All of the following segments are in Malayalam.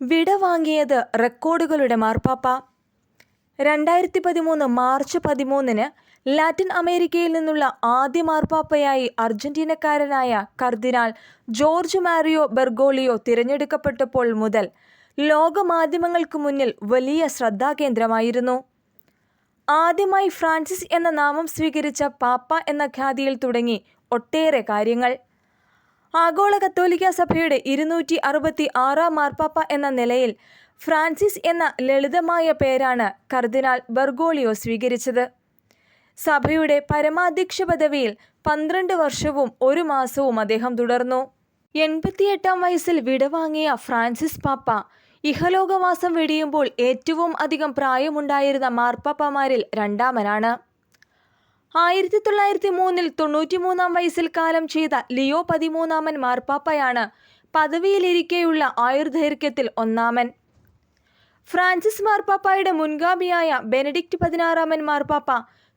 വിടവാങ്ങിയത് റെക്കോർഡുകളുടെ മാർപ്പാപ്പ. രണ്ടായിരത്തി പതിമൂന്ന് മാർച്ച് പതിമൂന്നിന് ലാറ്റിൻ അമേരിക്കയിൽ നിന്നുള്ള ആദ്യ മാർപ്പാപ്പയായി അർജന്റീനക്കാരനായ കർദിനാൾ ജോർജ് മാരിയോ ബെർഗോളിയോ തിരഞ്ഞെടുക്കപ്പെട്ടപ്പോൾ മുതൽ ലോകമാധ്യമങ്ങൾക്ക് മുന്നിൽ വലിയ ശ്രദ്ധാകേന്ദ്രമായിരുന്നു. ആദ്യമായി ഫ്രാൻസിസ് എന്ന നാമം സ്വീകരിച്ച പാപ്പ എന്ന ഖ്യാതിയിൽ തുടങ്ങി ഒട്ടേറെ കാര്യങ്ങൾ. ആഗോള കത്തോലിക്ക സഭയുടെ ഇരുന്നൂറ്റി അറുപത്തി ആറാം മാർപ്പാപ്പ എന്ന നിലയിൽ ഫ്രാൻസിസ് എന്ന ലളിതമായ പേരാണ് കർദിനാൾ ബർഗോളിയോ സ്വീകരിച്ചത്. സഭയുടെ പരമാധ്യക്ഷ പദവിയിൽ പന്ത്രണ്ട് വർഷവും ഒരു മാസവും അദ്ദേഹം തുടർന്നു. എൺപത്തിയെട്ടാം വയസ്സിൽ വിടവാങ്ങിയ ഫ്രാൻസിസ് പാപ്പ ഇഹലോകവാസം വെടിയുമ്പോൾ ഏറ്റവും അധികം പ്രായമുണ്ടായിരുന്ന മാർപ്പാപ്പമാരിൽ രണ്ടാമനാണ്. ആയിരത്തി തൊള്ളായിരത്തി മൂന്നിൽ തൊണ്ണൂറ്റിമൂന്നാം വയസ്സിൽ കാലം ചെയ്ത ലിയോ പതിമൂന്നാമൻ മാർപ്പാപ്പയാണ് പദവിയിലിരിക്കെയുള്ള ആയുർദൈർഘ്യത്തിൽ ഒന്നാമൻ. ഫ്രാൻസിസ് മാർപ്പാപ്പയുടെ മുൻഗാമിയായ ബെനഡിക്റ്റ് പതിനാറാമൻ മാർപ്പാപ്പ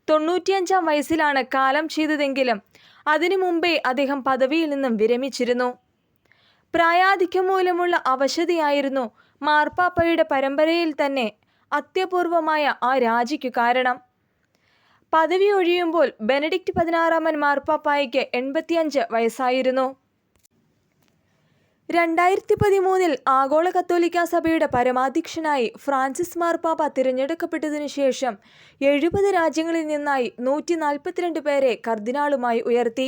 തൊണ്ണൂറ്റിയഞ്ചാം വയസ്സിലാണ് കാലം ചെയ്തതെങ്കിലും അതിനു മുമ്പേ അദ്ദേഹം പദവിയിൽ നിന്നും വിരമിച്ചിരുന്നു. പ്രായാധിക്യം മൂലമുള്ള അവശതയായിരുന്നു മാർപ്പാപ്പയുടെ പരമ്പരയിൽ തന്നെ അത്യപൂർവമായ ആ രാജിക്കു കാരണം. പദവി ഒഴിയുമ്പോൾ ബെനഡിക്റ്റ് പതിനാറാമൻ മാർപ്പാപ്പായ്ക്ക് എൺപത്തിയഞ്ച് വയസ്സായിരുന്നു. രണ്ടായിരത്തി പതിമൂന്നിൽ ആഗോള കത്തോലിക്ക സഭയുടെ പരമാധ്യക്ഷനായി ഫ്രാൻസിസ് മാർപ്പാപ്പ തിരഞ്ഞെടുക്കപ്പെട്ടതിനു ശേഷം എഴുപത് രാജ്യങ്ങളിൽ നിന്നായി നൂറ്റി നാൽപ്പത്തിരണ്ട് പേരെ കർദിനാളുമായി ഉയർത്തി.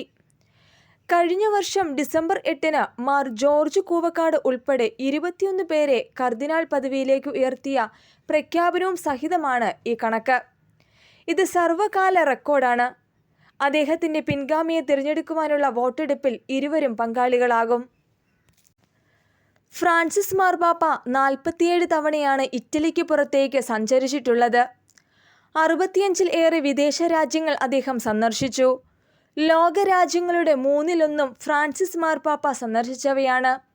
കഴിഞ്ഞ വർഷം ഡിസംബർ എട്ടിന് മാർ ജോർജ് കൂവക്കാട് ഉൾപ്പെടെ ഇരുപത്തിയൊന്ന് പേരെ കർദിനാൾ പദവിയിലേക്ക് ഉയർത്തിയ പ്രഖ്യാപനവും സഹിതമാണ് ഈ കണക്ക്. ഇത് സർവകാല റെക്കോർഡാണ്. അദ്ദേഹത്തിന്റെ പിൻഗാമിയെ തിരഞ്ഞെടുക്കുവാനുള്ള വോട്ടെടുപ്പിൽ ഇരുവരും പങ്കാളികളാകും. ഫ്രാൻസിസ് മാർബാപ്പ നാൽപ്പത്തിയേഴ് തവണയാണ് ഇറ്റലിക്ക് പുറത്തേക്ക് സഞ്ചരിച്ചിട്ടുള്ളത്. അറുപത്തിയഞ്ചിൽ ഏറെ വിദേശ രാജ്യങ്ങൾ അദ്ദേഹം സന്ദർശിച്ചു. ലോകരാജ്യങ്ങളുടെ മൂന്നിലൊന്നും ഫ്രാൻസിസ് മാർപ്പാപ്പ സന്ദർശിച്ചവയാണ്.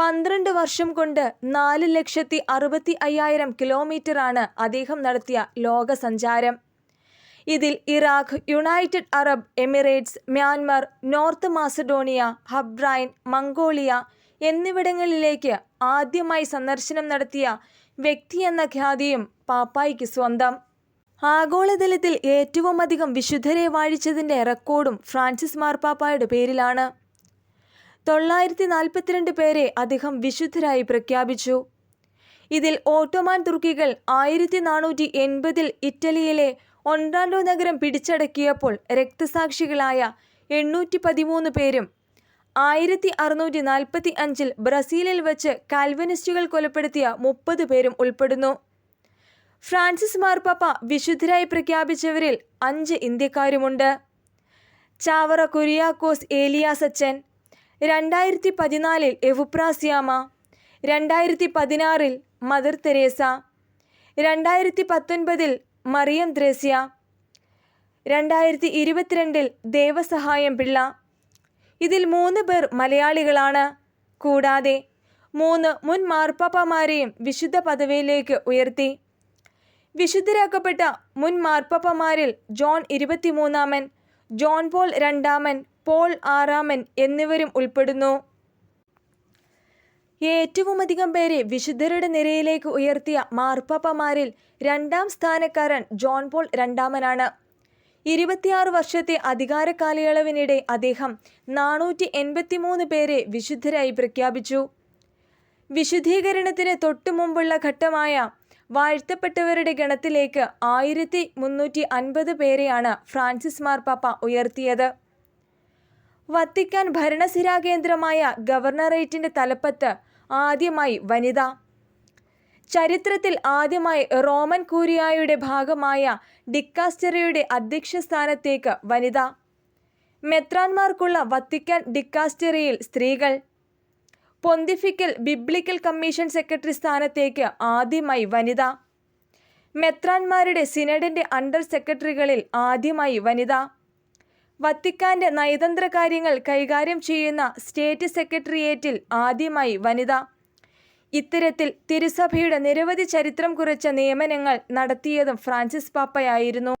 പന്ത്രണ്ട് വർഷം കൊണ്ട് നാല് ലക്ഷത്തി അറുപത്തി അയ്യായിരം കിലോമീറ്ററാണ് അദ്ദേഹം നടത്തിയ ലോക സഞ്ചാരം ഇതിൽ Iraq United Arab Emirates Myanmar North Macedonia Bahrain Mongolia എന്നിവിടങ്ങളിലേക്ക് ആദ്യമായി സന്ദർശനം നടത്തിയ വ്യക്തി എന്ന ഖ്യാതിയും പാപ്പായിക്ക് സ്വന്തം. ആഗോളതലത്തിൽ ഏറ്റവും അധികം വിശുദ്ധരെ വാഴിച്ചതിന്റെ റെക്കോർഡും ഫ്രാൻസിസ് മാർപ്പാപ്പായുടെ പേരിലാണ്. തൊള്ളായിരത്തി നാൽപ്പത്തിരണ്ട് പേരെ അദ്ദേഹം വിശുദ്ധരായി പ്രഖ്യാപിച്ചു. ഇതിൽ ഓട്ടോമാൻ തുർക്കികൾ ആയിരത്തി നാനൂറ്റി എൺപതിൽ ഇറ്റലിയിലെ ഒൻറാൻഡോ നഗരം പിടിച്ചടക്കിയപ്പോൾ രക്തസാക്ഷികളായ എണ്ണൂറ്റി പതിമൂന്ന് പേരും ആയിരത്തി അറുന്നൂറ്റി നാൽപ്പത്തി അഞ്ചിൽ ബ്രസീലിൽ വച്ച് കാൽവനിസ്റ്റുകൾ കൊലപ്പെടുത്തിയ മുപ്പത് പേരും ഉൾപ്പെടുന്നു. ഫ്രാൻസിസ് മാർപ്പാപ്പ വിശുദ്ധരായി പ്രഖ്യാപിച്ചവരിൽ അഞ്ച് ഇന്ത്യക്കാരുമുണ്ട്. ചാവറ കുര്യാക്കോസ് ഏലിയാസച്ചൻ രണ്ടായിരത്തി പതിനാലിൽ എവുപ്രാസ്യാമ രണ്ടായിരത്തി പതിനാറിൽ മദർ തെരേസ രണ്ടായിരത്തി പത്തൊൻപതിൽ മറിയം ദ്രസ്യ രണ്ടായിരത്തി ഇരുപത്തിരണ്ടിൽ ദേവസഹായം പിള്ള. ഇതിൽ മൂന്ന് പേർ മലയാളികളാണ്. കൂടാതെ മൂന്ന് മുൻ മാർപ്പാപ്പമാരെയും വിശുദ്ധ പദവിയിലേക്ക് ഉയർത്തി. വിശുദ്ധരാക്കപ്പെട്ട മുൻ മാർപ്പാപ്പമാരിൽ ജോൺ ഇരുപത്തിമൂന്നാമൻ ജോൺ പോൾ രണ്ടാമൻ പോൾ ആറാമൻ എന്നിവരും ഉൾപ്പെടുന്നു. ഏറ്റവുമധികം പേരെ വിശുദ്ധരുടെ നിരയിലേക്ക് ഉയർത്തിയ മാർപ്പാപ്പമാരിൽ രണ്ടാം സ്ഥാനക്കാരൻ ജോൺ പോൾ രണ്ടാമനാണ്. ഇരുപത്തിയാറ് വർഷത്തെ അധികാര കാലയളവിനിടെ അദ്ദേഹം നാനൂറ്റി എൺപത്തിമൂന്ന് പേരെ വിശുദ്ധരായി പ്രഖ്യാപിച്ചു. വിശുദ്ധീകരണത്തിന് തൊട്ടു മുമ്പുള്ള ഘട്ടമായ വാഴ്ത്തപ്പെട്ടവരുടെ ഗണത്തിലേക്ക് ആയിരത്തി മുന്നൂറ്റി അൻപത് പേരെയാണ് ഫ്രാൻസിസ് മാർപ്പാപ്പ ഉയർത്തിയത്. വത്തിക്കാൻ ഭരണസിരാകേന്ദ്രമായ ഗവർണറേറ്റിന്റെ തലപ്പത്ത് ആദ്യമായി വനിത. ചരിത്രത്തിൽ ആദ്യമായി റോമൻ കൂരിയായുടെ ഭാഗമായ ഡിക്കാസ്റ്ററിയുടെ അധ്യക്ഷ സ്ഥാനത്തേക്ക് വനിത. മെത്രാൻമാർക്കുള്ള വത്തിക്കാൻ ഡിക്കാസ്റ്ററിയിൽ സ്ത്രീകൾ. പൊന്തിഫിക്കൽ ബിബ്ലിക്കൽ കമ്മീഷൻ സെക്രട്ടറി സ്ഥാനത്തേക്ക് ആദ്യമായി വനിത. മെത്രാൻമാരുടെ സിനഡിന്റെ അണ്ടർ സെക്രട്ടറികളിൽ ആദ്യമായി വനിത. വത്തിക്കാന്റെ നയതന്ത്ര കാര്യങ്ങൾ കൈകാര്യം ചെയ്യുന്ന സ്റ്റേറ്റ് സെക്രട്ടേറിയറ്റിൽ ആദ്യമായി വനിത. ഇത്തരത്തിൽ തിരുസഭയുടെ നിരവധി ചരിത്രം കുറിച്ച നിയമനങ്ങൾ നടത്തിയതും ഫ്രാൻസിസ് പാപ്പയായിരുന്നു.